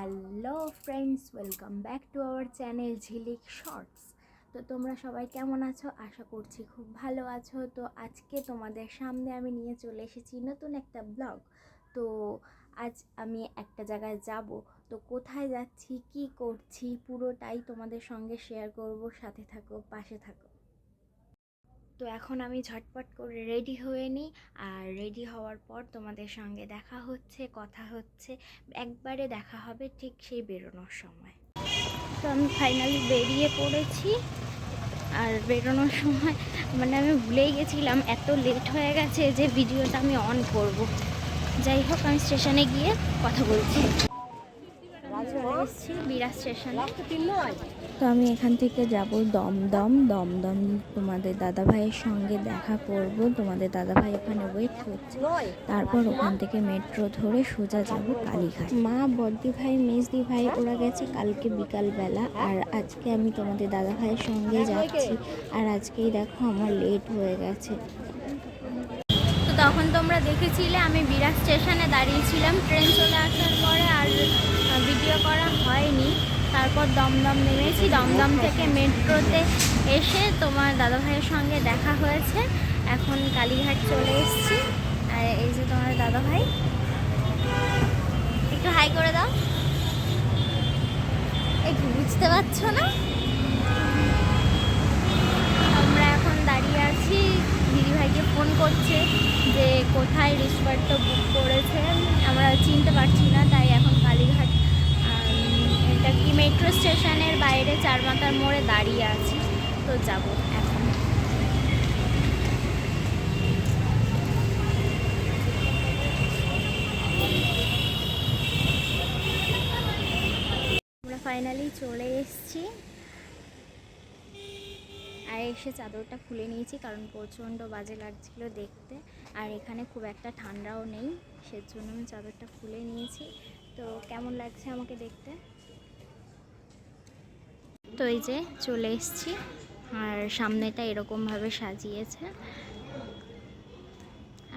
Hello friends, welcome back to our channel Jhilik shorts. তো তোমরা সবাই কেমন আছো? আশা করছি খুব ভালো আছো। তো আজকে তোমাদের সামনে আমি নিয়ে চলে এসেছি নতুন একটা ব্লগ। তো আজ আমি একটা জায়গায় যাব। তো কোথায় যাচ্ছি, কি করছি, পুরোটাই তোমাদের সঙ্গে শেয়ার করব। সাথে থাকো, পাশে থাকো। তো এখন আমি ঝটপট করে রেডি হয়ে নিই। আর রেডি হওয়ার পর তোমাদের সঙ্গে দেখা হচ্ছে কথা হচ্ছে। একবারে দেখা হবে ঠিক সেই বেরোনোর সময়। তো আমি ফাইনালি বেরিয়ে পড়েছি। আর বেরোনোর সময় মানে আমি ভুলেই গেছিলাম এত লেট হয়ে গেছে যে ভিডিওটা আমি অন করব। যাই হোক আমি স্টেশনে গিয়ে কথা বলছি। এসেছি বিরাট স্টেশনে তো আমি এখান থেকে যাব দমদম দমদম তোমাদের দাদা ভাইয়ের সঙ্গে দেখা করব। তোমাদের দাদা ভাই ওখানে ওয়েট করছে। তারপর ওখান থেকে মেট্রো ধরে সোজা যাব কালীঘাট। মা বদ্দি ভাই মেজদি ভাই ওরা গেছে কালকে বিকালবেলা। আর আজকে আমি তোমাদের দাদা ভাইয়ের সঙ্গে যাচ্ছি। আর আজকেই দেখো আমার লেট হয়ে গেছে। তো তখন তোমরা দেখেছিলে আমি বিরাট স্টেশনে দাঁড়িয়েছিলাম। ট্রেন চলে আসার পরে আর ভিডিও করা হয়নি। তারপর দমদম নেমেছি। দমদম থেকে মেট্রোতে এসে তোমার দাদা ভাইয়ের সঙ্গে দেখা হয়েছে। এখন কালীঘাট চলে এসেছি। আর এই যে তোমার দাদা ভাই একটু হাই করে দাও। একটু বুঝতে পারছ না? আমরা এখন দাঁড়িয়ে আছি। দিদিভাইকে ফোন করছে যে কোথায় রিসর্টটা বুক করেছে আমরা চিনতে পারছি না, তাই এখন কালীঘাট আম, এটা কি মেট্রো স্টেশনের বাইরে চারমাথার মোড়ে দাঁড়িয়ে আছি, তো যাব এখন। আমরা ফাইনালি চলে এসেছি। আর এসে চাদরটা খুলে নিয়েছি, কারণ প্রচণ্ড বাজে লাগছিল দেখতে। আর এখানে খুব একটা ঠান্ডাও নেই, সেজন্য আমি চাদরটা খুলে নিয়েছি। তো কেমন লাগছে আমাকে দেখতে? তো এই যে চলে এসেছি। আর সামনেটা এরকমভাবে সাজিয়েছে।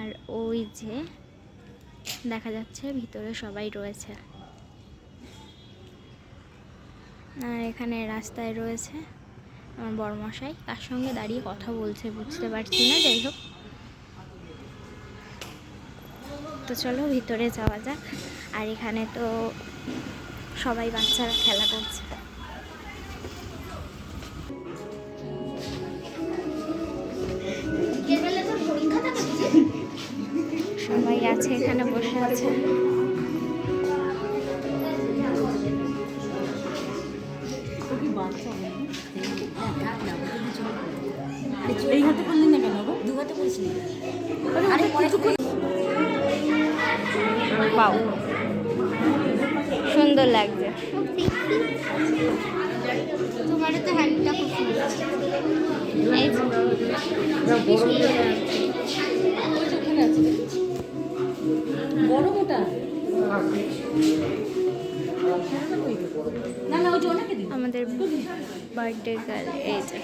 আর ওই যে দেখা যাচ্ছে ভিতরে সবাই রয়েছে। আর এখানে রাস্তায় রয়েছে আমার বড়মশাই। তার সঙ্গে দাঁড়িয়ে কথা বলছে, বুঝতে পারছি না, যাই হোক। তো চলো ভিতরে যাওয়া যাক। আর এখানে তো সবাই বাচ্চারা খেলা করছে। সবাই আছে এখানে বসে আছে। এই হাতে করলি না কেন দু হাতে করিস না আরে কিছুক্ষণ পাও সুন্দর লাগছে। তোমার তো হ্যান্ডটা খুব সুন্দর। আমাদের বার্থডে গার্ল এই যে।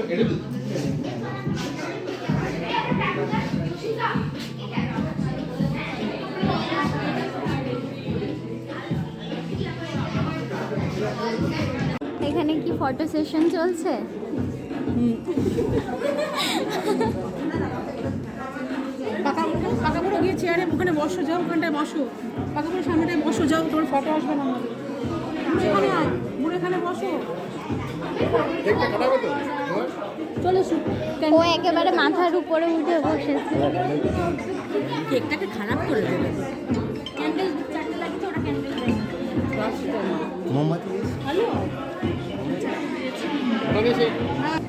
এখানে কি ফটো সেশন চলছে? পাকা পাকা বড় গিয়ে চেয়ারে ওখানে বসো যাও ওখানটায় বসো। পাকা বড় সামনেটায় বসো যাও তোমার ফটো আসবে না এখানে আয় এখানে বসো। চলে ও একেবারে মাথার উপরে উঠে বসেছে। কেকটাকে খারাপ করে দেবে। তো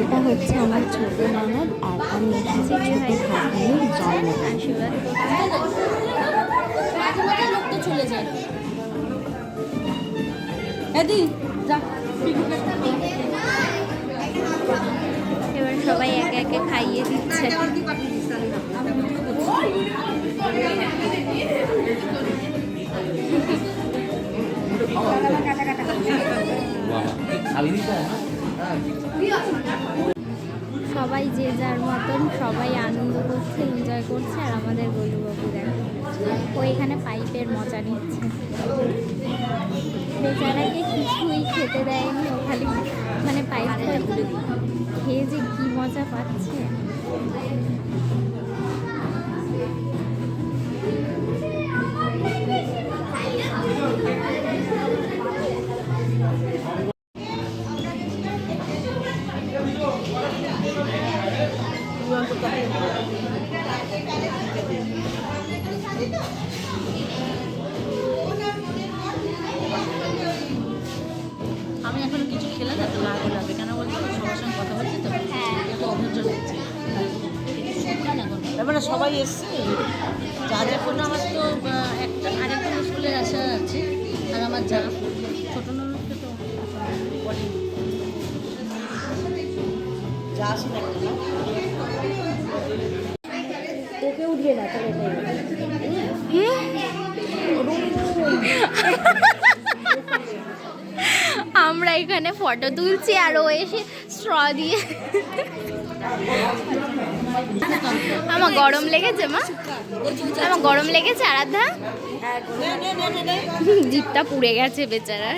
এটা হচ্ছে আমার ছোট ননদ আর আমি এসেছি ছোট ভাগ্নির জন্ম আশীর্বাদ লোকটা চলে যায় এদি যা এবার সবাই একে একে খাইয়ে দিচ্ছে সবাই যে যার মতন সবাই আনন্দ করছে এনজয় করছে, আর আমাদের গোলুবাবু দেখো, ও এখানে পাইপের মজা নিচ্ছে। বেচারাকে কিছুই খেতে দেয়নি, ও খালি মানে পাইপটা খেয়ে যে কী মজা পাচ্ছে। আমি এখন কিছু খেলে না তো রাগ লাগবে কেন বলছি? সবার সঙ্গে কথা বলছি তো একটু অধৈর্য লাগছে। এবারে সবাই এসছে? যা যা করল আমার তো একটা আরেকটা স্কুলের আশা আছে আর আমার যা। ছোটো ননদকে তো বলে যা আসেন একটা আমরা এখানে ফটো তুলছি আর ও এসে স্ট্র দিয়ে আমার গরম লেগেছে, মা। আমার গরম লেগেছে, আরাধ্যা। জিপটা পুড়ে গেছে বেচারার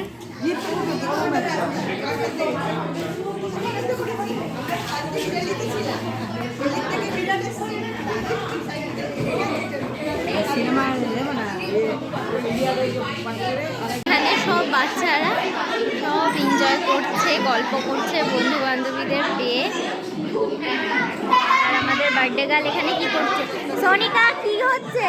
এখানে সব বাচ্চারা সব এনজয় করছে গল্প করছে বন্ধু বান্ধবীদের পেয়ে। আর আমাদের বার্থডে গার্ল এখানে কি করছে? সোনিকা কি হচ্ছে?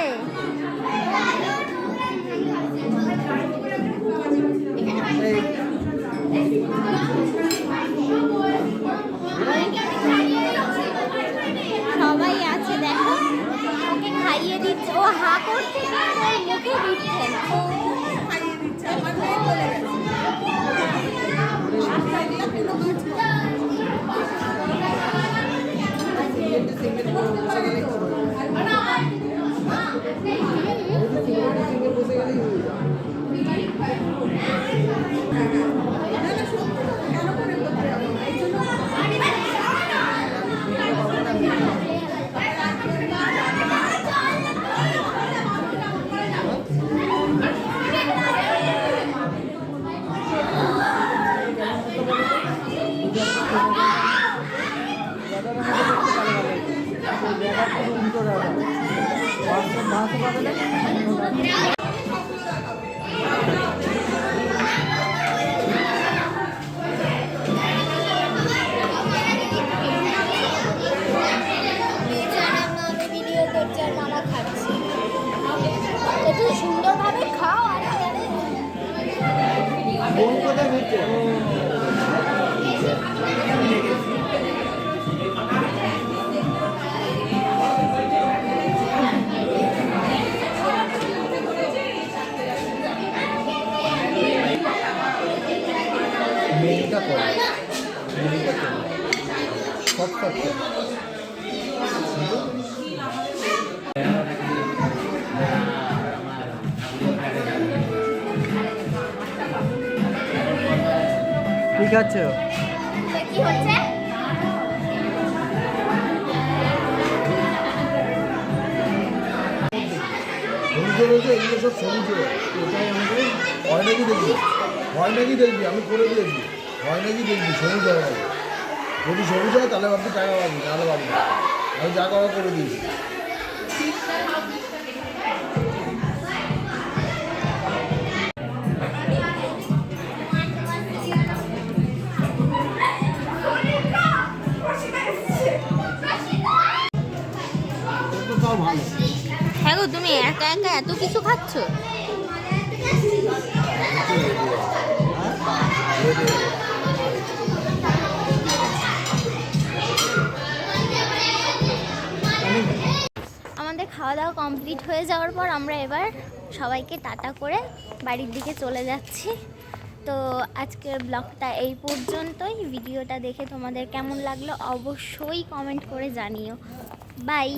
Kepada. মেয়েটা করে। মেয়েটা করে। সব ঠিক আছে। কি হচ্ছে? রোজে এগুলো সব সবুজ ওটাই আমাকে হয় নাকি দেখবি? হয় নাকি দেখবি? আমি করে দিয়েছি। হয় নাকি দেখবি, সবুজ হয় যদি সবুজ হয়, তাহলে আপনি টাকা পাবি, তাহলে পাবি। আমি যা করা করে দিয়েছি। হ্যাঁ গো, তুমি একা একা এত কিছু খাচ্ছ? আমাদের খাওয়া দাওয়া কমপ্লিট হয়ে যাওয়ার পর আমরা এবার সবাইকে টাটা করে বাড়ির দিকে চলে যাচ্ছি। তো আজকের ব্লগটা এই পর্যন্তই। ভিডিওটা দেখে তোমাদের কেমন লাগল অবশ্যই কমেন্ট করে জানিও। বাই।